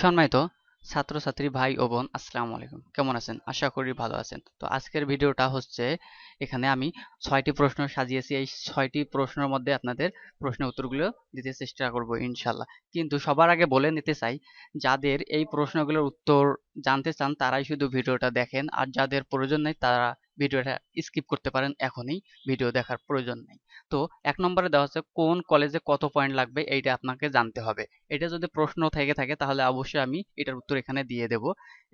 সম্মানিত ছাত্রছাত্রী ভাই ও বোন, আসসালামু আলাইকুম। কেমন আছেন? আশা করি ভালো আছেন। তো আজকের ভিডিওটা হচ্ছে, এখানে আমি ছয়টি প্রশ্ন সাজিয়েছি। এই ছয়টি প্রশ্নের মধ্যে আপনাদের প্রশ্নের উত্তরগুলো দিতে চেষ্টা করব ইনশাল্লাহ কিন্তু সবার আগে বলে নিতে চাই, যাদের এই প্রশ্নগুলোর উত্তর জানতে চান, তারাই শুধু ভিডিওটা দেখেন। আর যাদের প্রয়োজন নেই, তারা ভিডিওটা স্কিপ করতে পারেন, এখনই ভিডিও দেখার প্রয়োজন নেই। তো এক নম্বরে দেওয়া হচ্ছে কোন কলেজে কত পয়েন্ট লাগবে এইটা আপনাকে জানতে হবে। এটা যদি প্রশ্ন থেকে থাকে তাহলে অবশ্যই আমি এটার উত্তর এখানে দিয়ে দেব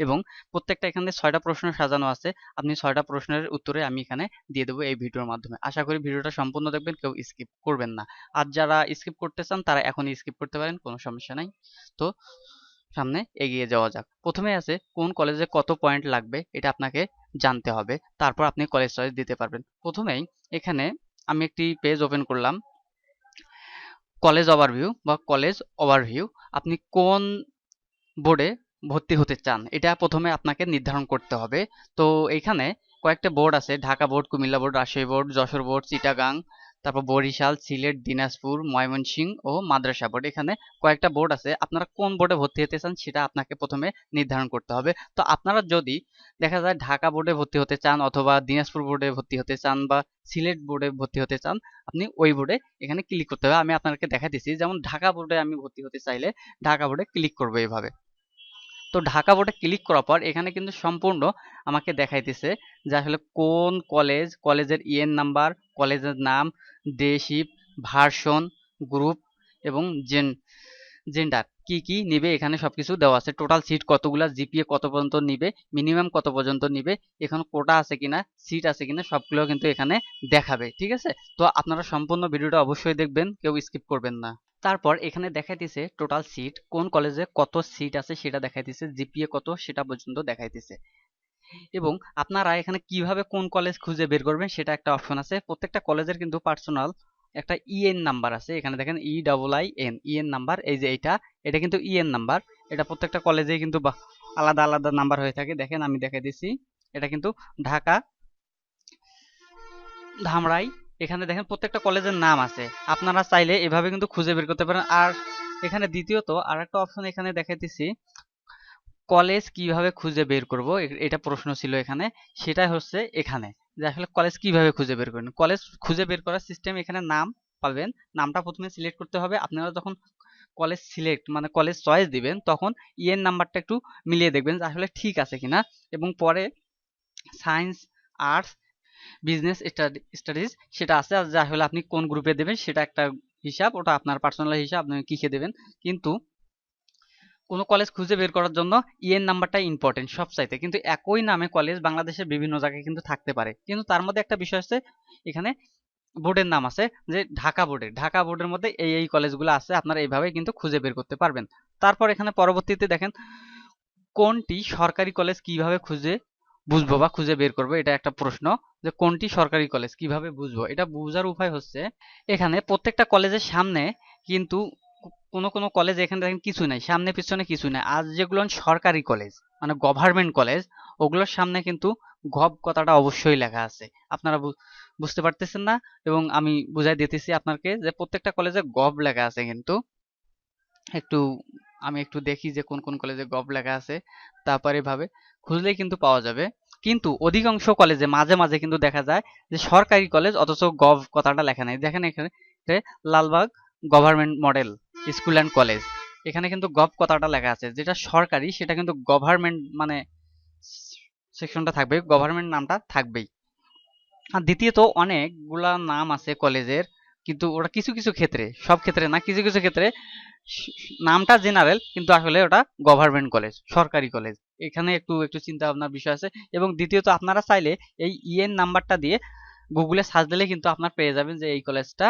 এবং প্রত্যেকটা এখানে ছয়টা প্রশ্ন সাজানো আছে, আপনি ছয়টা প্রশ্নের উত্তরে আমি এখানে দিয়ে দেবো এই ভিডিওর মাধ্যমে। আশা করি ভিডিওটা সম্পূর্ণ দেখবেন, কেউ স্কিপ করবেন না। আর যারা স্কিপ করতে চান তারা এখনই স্কিপ করতে পারেন, কোনো সমস্যা নাই। তো সামনে এগিয়ে যাওয়া যাক। প্রথমে আছে কোন কলেজে কত পয়েন্ট লাগবে, এটা আপনাকে জানতে হবে। তারপর আপনি কলেজ চয়েস দিতে পারবেন। প্রথমেই এখানে আমি একটি পেজ ওপেন করলাম। কলেজ ওভারভিউ বা কলেজ ওভারভিউ আপনি কোন বোর্ডে ভর্তি হতে চান, এটা প্রথমে আপনাকে নির্ধারণ করতে হবে। তো এখানে কয়েকটা বোর্ড আছে, Dhaka board Comilla board Rajshahi board Jessore board Chittagong তারপর বরিশাল, সিলেট, দিনাজপুর, ময়মনসিংহ ও মাদ্রাসা বোর্ড। এখানে কয়েকটা বোর্ড আছে। আপনারা কোন বোর্ডে ভর্তি হতে চান সেটা আপনাকে প্রথমে নির্ধারণ করতে হবে। তো আপনারা যদি দেখা যায় ঢাকা বোর্ডে ভর্তি হতে চান অথবা দিনাজপুর বোর্ডে ভর্তি হতে চান বা সিলেট বোর্ডে ভর্তি হতে চান, আপনি ওই বোর্ডে এখানে ক্লিক করতে হবে। আমি আপনাকে দেখাতেছি যেমন ঢাকা বোর্ডে আমি ভর্তি হতে চাইলে ঢাকা বোর্ডে ক্লিক করব এইভাবে। তো ঢাকা বোর্ডে ক্লিক করার পর এখানে কিন্তু সম্পূর্ণ আমাকে দেখাইতেছে যে আসলে কোন কলেজ, কলেজের ইএন নাম্বার কলেজের নাম ডে শিফট ভার্সন গ্রুপ এবং জেন জেন্ডার কি কি নিবে, এখানে সবকিছু দেওয়া আছে। টোটাল সিট কতগুলা জিপিএ কত পর্যন্ত নিবে মিনিমাম কত পর্যন্ত নিবে, এখানে কোটা আছে কিনা সিট আছে কিনা সবগুলো কিন্তু এখানে দেখাবে, ঠিক আছে? তো আপনারা সম্পূর্ণ ভিডিওটা অবশ্যই দেখবেন, কেউ স্কিপ করবেন না। তারপর এখানে দেখাইতেছে টোটাল সিট কোন কলেজে কত সিট আছে সেটা দেখাইতেছে জিপিএ কত সেটা পর্যন্ত দেখাইতেছে। এবং আপনারা এখানে কীভাবে কোন কলেজ খুঁজে বের করবেন সেটা একটা অপশন আছে। প্রত্যেকটা কলেজের কিন্তু পার্সোনাল একটা ইএন নাম্বার আছে। এখানে দেখেন E double I N EN number এই যে এইটা, এটা কিন্তু ইএন নাম্বার এটা প্রত্যেকটা কলেজে কিন্তু আলাদা আলাদা নাম্বার হয়ে থাকে। দেখেন আমি দেখাই দিছি এটা কিন্তু ঢাকা, ধামরাই এখানে দেখেন প্রত্যেকটা কলেজের নাম আছে। আপনারা চাইলে এভাবে কিন্তু খুঁজে বের করতে পারেন। আর এখানে দ্বিতীয়ত আর একটা অপশন এখানে দেখাইতেছি, কলেজ কীভাবে খুঁজে বের করব? এটা প্রশ্ন ছিল এখানে। সেটা হচ্ছে এখানে, যে আসলে কলেজ কীভাবে খুঁজে বের করবেন কলেজ খুঁজে বের করার সিস্টেম এখানে নাম পাবেন। নামটা প্রথমে সিলেক্ট করতে হবে। আপনারা যখন কলেজ সিলেক্ট মানে কলেজ চয়েস দিবেন, তখন ইএন নাম্বারটা একটু মিলিয়ে দেখবেন যে আসলে ঠিক আছে কিনা। এবং পরে সায়েন্স আর্টস বিজনেস স্টাডিজ সেটা আছে, আর যা হলে আপনি কোন গ্রুপে দেবেন সেটা একটা হিসাব, ওটা আপনার পার্সোনাল হিসাব, আপনি কিসে দেবেন। কিন্তু কোনো কলেজ খুঁজে বের করার জন্য ইএন নাম্বারটা ইম্পর্টেন্ট সব চাইতে কিন্তু একই নামে কলেজ বাংলাদেশের বিভিন্ন জায়গায় কিন্তু থাকতে পারে। কিন্তু তার মধ্যে একটা বিষয় আছে এখানে বোর্ডের নাম আছে, যে ঢাকা বোর্ডের ঢাকা বোর্ডের মধ্যে এই এই কলেজগুলো আছে, আপনারা এইভাবে কিন্তু খুঁজে বের করতে পারবেন। তারপর এখানে পরবর্তীতে দেখেন, কোনটি সরকারি কলেজ কীভাবে খুঁজে বুঝব বা খুঁজে বের করব, এটা একটা প্রশ্ন যে কোনটি সরকারি কলেজ কীভাবে বুঝব? এটা বুঝার উপায় হচ্ছে এখানে প্রত্যেকটা কলেজের সামনে কিন্তু কোনো কোনো কলেজ এখানে দেখেন কিছু নাই, সামনে পিছনে কিছু নাই। আর যেগুলো সরকারি কলেজ মানে গভর্নমেন্ট কলেজ ওগুলোর সামনে কিন্তু গভ কথাটা অবশ্যই লেখা আছে। আপনারা বুঝতে পারতেছেন না? এবং আমি বুঝাই দিতেছি আপনাকে যে প্রত্যেকটা কলেজে গভ লেখা আছে কিন্তু একটু, আমি একটু দেখি যে কোন কোন কলেজে গভ লেখা আছে। তারপরে এভাবে খুঁজলেই কিন্তু পাওয়া যাবে। কিন্তু অধিকাংশ কলেজে মাঝে মাঝে কিন্তু দেখা যায় যে সরকারি কলেজ অথচ গভ কথাটা লেখা নেই। দেখেন এখানে Lalbagh government model school and college এখানে কিন্তু গভ কথাটা লেখা আছে। যেটা সরকারি, সেটা কিন্তু গভর্নমেন্ট মানে সেকশনটা থাকবে গভর্নমেন্ট নামটা থাকবেই। আর দ্বিতীয়ত অনেকগুলা নাম আছে কলেজের কিন্তু ওটা কিছু কিছু ক্ষেত্রে, সব ক্ষেত্রে না, কিছু কিছু ক্ষেত্রে নামটা জেনারেল কিন্তু আসলে ওটা গভর্নমেন্ট কলেজ সরকারি কলেজ এখানে একটু একটু চিন্তা ভাবনার বিষয় আছে। এবং দ্বিতীয়ত, আপনারা চাইলে এই ইএন নাম্বারটা দিয়ে গুগলে সার্চ দিলে কিন্তু আপনার পেয়ে যাবেন যে এই কলেজটা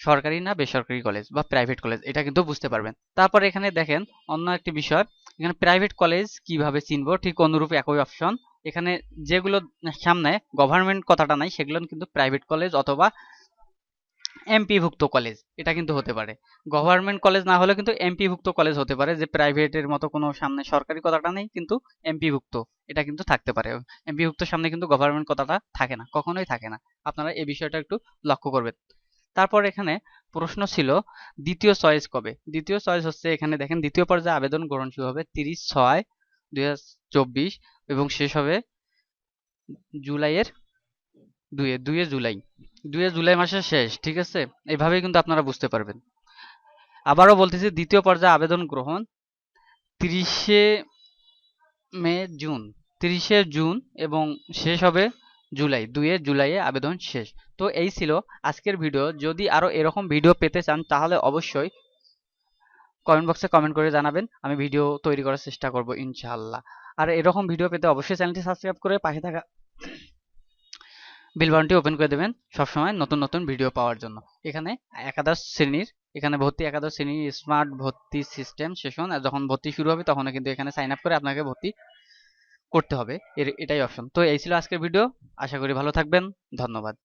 সরকারি না বেসরকারি কলেজ বা প্রাইভেট কলেজ এটা কিন্তু বুঝতে পারবেন। তারপর এখানে দেখেন অন্য একটি বিষয়, এখানে প্রাইভেট কলেজ কীভাবে চিনবো? ঠিক অনুরূপ একই অপশন এখানে যেগুলো সামনে গভর্নমেন্ট কথাটা নাই, সেগুলো কিন্তু প্রাইভেট কলেজ অথবা এমপিভুক্ত কলেজ এটা কিন্তু হতে পারে। গভর্নমেন্ট কলেজ না হলে কিন্তু এমপিভুক্ত কলেজ হতে পারে, যে প্রাইভেটের মতো কোনো সামনে সরকারি কথাটা নেই, কিন্তু এমপিভুক্ত এটা কিন্তু থাকতে পারে। এমপিভুক্ত সামনে কিন্তু গভর্নমেন্ট কথাটা থাকে না, কখনোই থাকে না। আপনারা এই বিষয়টা একটু লক্ষ্য করবেন। তারপর এখানে প্রশ্ন ছিল, দ্বিতীয় চয়েস কবে? দ্বিতীয় চয়েস হচ্ছে এখানে দেখেন, দ্বিতীয় পর্যায়ে আবেদন গ্রহণ শুরু হবে তিরিশ ছয় দুই এবং শেষ হবে জুলাইয়ের দুয়ে দুয়ে জুলাই। দুয়ে জুলাই মাসের শেষ, ঠিক আছে? এভাবেই কিন্তু আপনারা বুঝতে পারবেন। আবারও বলতেছি, দ্বিতীয় পর্যায়ে আবেদন গ্রহণ তিরিশে মে, জুন। তিরিশে জুন এবং শেষ হবে জুলাই। দুয়ে জুলাইয়ে আবেদন শেষ। তো এই ছিল আজকের ভিডিও। যদি আরও এরকম ভিডিও পেতে চান, তাহলে অবশ্যই কমেন্ট বক্সে কমেন্ট করে জানাবেন। আমি ভিডিও তৈরি করার চেষ্টা করব, ইনশাআল্লাহ। আর এরকম ভিডিও পেতে অবশ্যই চ্যানেলটি সাবস্ক্রাইব করে পাশে থাকা বিল বাটনটি ওপেন করে দেবেন সবসময় নতুন নতুন ভিডিও পাওয়ার জন্য। এখানে একাদশ শ্রেণির, এখানে ভর্তি, একাদশ শ্রেণির স্মার্ট ভর্তি সিস্টেম সেশন আর যখন ভর্তি শুরু হবে তখন কিন্তু এখানে সাইন আপ করে আপনাকে ভর্তি করতে হবে। এর, এটাই অপশন তো এই ছিল আজকের ভিডিও আশা করি ভালো থাকবেন। ধন্যবাদ।